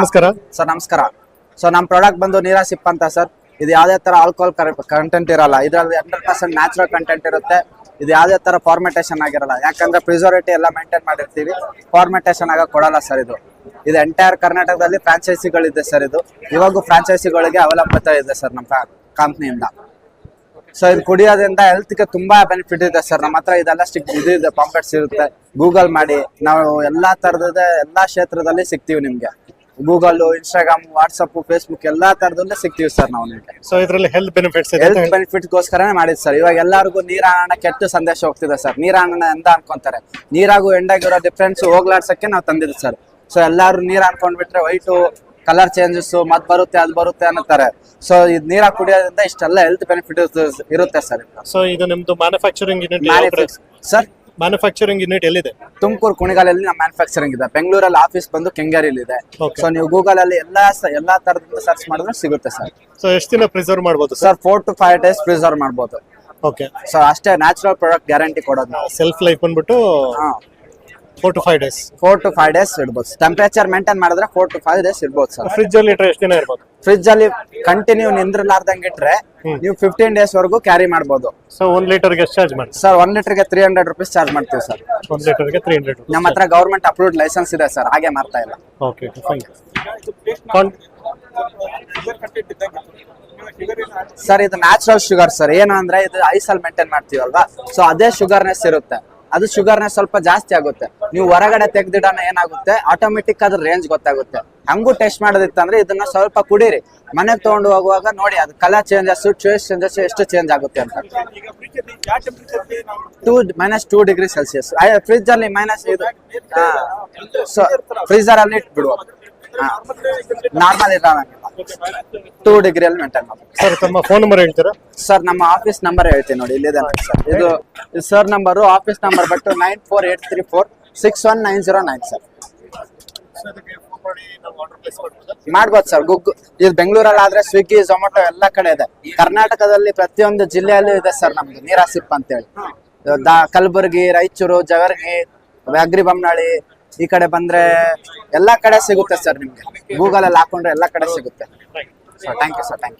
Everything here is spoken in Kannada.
ನಮಸ್ಕಾರ. ಸರ್, ನಮಸ್ಕಾರ. ಸೊ ನಮ್ಮ ಪ್ರಾಡಕ್ಟ್ ಬಂದು ನೀರಾ ಸಿಪ್ ಅಂತ ಸರ್. ಇದು ಯಾವುದೇ ತರ ಆಲ್ಕೋಹಾಲ್ ಕಂಟೆಂಟ್ ಇರಲ್ಲ. ಇದರಲ್ಲಿ ಹಂಡ್ರೆಡ್ ಪರ್ಸೆಂಟ್ ನ್ಯಾಚುರಲ್ ಕಂಟೆಂಟ್ ಇರುತ್ತೆ. ಇದು ಯಾವುದೇ ತರ ಫಾರ್ಮೆಟೇಷನ್ ಆಗಿರಲ್ಲ. ಯಾಕಂದ್ರೆ ಪ್ರಿಸೋರಿಟಿ ಎಲ್ಲ ಮೇಂಟೈನ್ ಮಾಡಿರ್ತೀವಿ. ಫಾರ್ಮೆಟೇಷನ್ ಆಗ ಕೊಡಲ್ಲ ಸರ್ ಇದು. ಇದು ಎಂಟೈರ್ ಕರ್ನಾಟಕದಲ್ಲಿ ಫ್ರಾಂಚೈಸಿಗಳಿದೆ ಸರ್ ಇದು. ಇವಾಗೂ ಫ್ರಾಂಚೈಸಿಗಳಿಗೆ ಅವಲಂಬಿತ ಇದೆ ಸರ್ ನಮ್ಮ ಕಂಪ್ನಿಯಿಂದ ಸೊ ಇದು. ಕುಡಿಯೋದ್ರಿಂದ ಹೆಲ್ತ್ಗೆ ತುಂಬಾ ಬೆನಿಫಿಟ್ ಇದೆ ಸರ್ ನಮ್ಮ ಹತ್ರ ಇದೆಲ್ಲ ಸ್ಟಿಕ್ ಇದು ಇದೆ ಪಾಂಪೆಟ್ಸ್ ಇರುತ್ತೆ. ಗೂಗಲ್ ಮಾಡಿ. ನಾವು ಎಲ್ಲಾ ತರದ ಎಲ್ಲಾ ಕ್ಷೇತ್ರದಲ್ಲಿ ಸಿಗ್ತೀವಿ ನಿಮ್ಗೆ. ಗೂಗಲ್ ಇನ್ಸ್ಟಾಗ್ರಾಮ್ ವಾಟ್ಸ್ಆಪ್ ಫೇಸ್ಬುಕ್ ಎಲ್ಲಾ ತರದಲ್ಲೇ ಸಿಗ್ತೀವಿ ಸರ್ ನಾವು ನಿಮ್ಗೆ. ಸೊ ಇದರಲ್ಲಿ ಹೆಲ್ತ್ ಬೆನಿಫಿಟ್ಸ್ ಇದೆ ಹೆಲ್ತ್ ಬೆನಿಫಿಟ್ಗೋಸ್ಕರನೇ ಮಾಡಿದ್ ಸರ್ ಇವಾಗ ಎಲ್ಲರಿಗೂ ನೀರಾಣ ಕೆಟ್ಟ ಸಂದೇಶ ಹೋಗ್ತಿದೆ ಸರ್ ನೀರಾಣ ಎಂದ ಅನ್ಕೊಂತಾರೆ. ನೀರಾಗೂ ಎಂಡಾಗಿರೋ ಡಿಫ್ರೆನ್ಸ್ ಹೋಗ್ಲಾಡ್ಸಕ್ಕೆ ನಾವು ತಂದಿದ್ದು ಸರ್ ಸೊ ಎಲ್ಲಾರು ನೀರ್ ಅನ್ಕೊಂಡ್ಬಿಟ್ರೆ ವೈಟು ಕಲರ್ ಚೇಂಜಸ್ ಮತ್ ಬರುತ್ತೆ ಅದ್ ಬರುತ್ತೆ ಅನ್ನತಾರೆ ಸೊ ಇದು ನೀರ ಕುಡಿಯೋದ್ರಿಂದ ಇಷ್ಟೆಲ್ಲ ಹೆಲ್ತ್ ಬೆನಿಫಿಟ್ ಇರುತ್ತೆ ಸರ್ ಸೊ ಇದು ನಿಮ್ದು manufacturing unit sir manufacturing unit ಎಲ್ಲಿದೆ? ತುಮಕೂರು ಕುಣಿಗಾಲಲ್ಲಿ ನಮ್ಮ ಮ್ಯಾನುಫ್ಯಾಕ್ಚರಿಂಗ್ ಇದೆ. ಬೆಂಗಳೂರಲ್ಲಿ ಆಫೀಸ್ ಬಂದು ಕೆಂಗೇರಿಲಿ ಇದೆ. ಸೊ ನೀವು ಗೂಗಲ್ ಅಲ್ಲಿ ಎಲ್ಲಾ ಸ- ಎಲ್ಲಾ ತರದಿಂದ ಸರ್ಚ್ ಮಾಡಿದ್ರೆ ಸಿಗುತ್ತೆ ಸರ್ ಸೊ ಎಷ್ಟು ದಿನ ಪ್ರಿಸರ್ವ್ ಮಾಡಬಹುದು sir sir four to five days preserve ಮಾಡಬಹುದು ಓಕೆ ಸೊ ಅಷ್ಟೇ ನ್ಯಾಚುರಲ್ ಪ್ರಾಡಕ್ಟ್ ಗ್ಯಾರಂಟಿ ಕೊಡೋದು ನಾವು. ಸೆಲ್ಫ್ ಲೈಫ್ ಬಂದ್ಬಿಟ್ಟು ಹಾ. Four to five days four to five days ಇಡ್ಬೋದು ಟೆಂಪರೇಚರ್ ಮೇಂಟೈನ್ ಮಾಡಿದ್ರೆ ಫೋರ್ ಟು ಫೈವ್ ಡೇಸ್ ಇಡ್ಬೋದು ಸರ್. ಫ್ರಿಜ್ ಅಲ್ಲಿ ಇಟ್ಟರೆ ಎಷ್ಟು ದಿನ ಇರ್ಬೋದು? ಫ್ರಿಜ್ ಅಲ್ಲಿ ಕಂಟಿನ್ಯೂ ನಿಂದ್ರಲಾರ್ದಂಗೆ ಇಟ್ರೆ ನೀವು ಫಿಫ್ಟೀನ್ ಡೇಸ್ ವರೆಗೂ ಕ್ಯಾರಿ ಮಾಡ್ಬೋದು. ಸೊ ಒಂದ್ ಲೀಟರ್ಗೆ ಎಷ್ಟು ಚಾರ್ಜ್ ಮಾಡಿ ಸರ್ ಒನ್ ಲೀಟರ್ಗೆ ತ್ರೀ ಹಂಡ್ರೆಡ್ ರುಪೀಸ್ ಚಾರ್ಜ್ ಮಾಡ್ತೀವಿ ಸರ್. ಒಂದ್ ಲೀಟರ್ಗೆ ತ್ರೀ ಹಂಡ್ರೆಡ್ ನಮ್ಮ ಹತ್ರ ಗೌರ್ಮೆಂಟ್ ಅಪ್ರೂವ್ಡ್ ಲೈಸೆನ್ಸ್ ಇದೆ ಸರ್ ಹಾಗೆ ಮಾಡ್ತಾ ಇಲ್ಲ. ಓಕೆ ಫೈನ್ ಸರ್ ಇದು ನ್ಯಾಚುರಲ್ ಶುಗರ್ ಸರ್. ಏನು ಅಂದ್ರೆ ಇದು ಐಸಲ್ ಮೇಂಟೈನ್ ಮಾಡ್ತೀವಲ್ವಾ? ಸೊ ಅದೇ ಶುಗರ್ನೆಸ್ ಇರುತ್ತೆ. ಅದು ಶುಗರ್ನ ಸ್ವಲ್ಪ ಜಾಸ್ತಿ ಆಗುತ್ತೆ. ನೀವು ಹೊರಗಡೆ ತೆಗ್ದಿಡೋಣ ಏನಾಗುತ್ತೆ? ಆಟೋಮೆಟಿಕ್ ಅದ್ರ ರೇಂಜ್ ಗೊತ್ತಾಗುತ್ತೆ. ಹಂಗೂ ಟೆಸ್ಟ್ ಮಾಡೋದಿತ್ತಂದ್ರೆ ಇದನ್ನ ಸ್ವಲ್ಪ ಕುಡೀರಿ. ಮನೆಗೆ ತಗೊಂಡು ಹೋಗುವಾಗ ನೋಡಿ, ಅದು ಕಲರ್ ಚೇಂಜಸ್ ಚೇಸ್ ಚೇಂಜಸ್ ಎಷ್ಟು ಚೇಂಜ್ ಆಗುತ್ತೆ ಅಂತ. Two minus two degree Celsius fridge ಅಲ್ಲಿ ಮೈನಸ್ ಇದು. ಫ್ರೀಜರ್ ಅಲ್ಲಿ ಇಟ್ಬಿಡುವ. ನಾರ್ಮಲ್ ಇರೋಂಗಿಲ್ಲ ಟೂ ಡಿಗ್ರಿಯಲ್ಲಿ ಮೇಂಟೈನ್ ಮಾಡ್ಬೇಕು. ಸರ್ ತಮ್ಮ ಫೋನ್ ನಂಬರ್ ಹೇಳ್ತೀರಾ? ಸರ್ ನಮ್ಮ ಆಫೀಸ್ ನಂಬರ್ ಹೇಳ್ತೀನಿ ನೋಡಿ ಇಲ್ಲಿದೆ ನೋಡಿ ಸರ್ ಇದು sir number office number but nine four eight three four six one nine zero nine sir ಮಾಡ್ಬೋದು ಸರ್ ಗುಗ್ ಇದು ಬೆಂಗಳೂರಲ್ಲಿ ಆದ್ರೆ ಸ್ವಿಗ್ಗಿ ಝೊಮ್ಯಾಟೊ ಎಲ್ಲ ಕಡೆ ಇದೆ. ಕರ್ನಾಟಕದಲ್ಲಿ ಪ್ರತಿಯೊಂದು ಜಿಲ್ಲೆಯಲ್ಲೂ ಇದೆ ಸರ್ ನಮ್ದು. ನೀರಾಸಿಪ್ ಅಂತೇಳಿ. ದಾ ಕಲಬುರಗಿ ರಾಯಚೂರು ಜವರ್ಗಿ ಅಗ್ರಿ ಬೊಮ್ಮನಹಳ್ಳಿ ಈ ಕಡೆ ಬಂದ್ರೆ ಎಲ್ಲಾ ಕಡೆ ಸಿಗುತ್ತೆ ಸರ್ ನಿಮ್ಗೆ. ಗೂಗಲ್ ಅಲ್ಲಿ ಹಾಕೊಂಡ್ರೆ ಎಲ್ಲಾ ಕಡೆ ಸಿಗುತ್ತೆ. So thank you sir thank you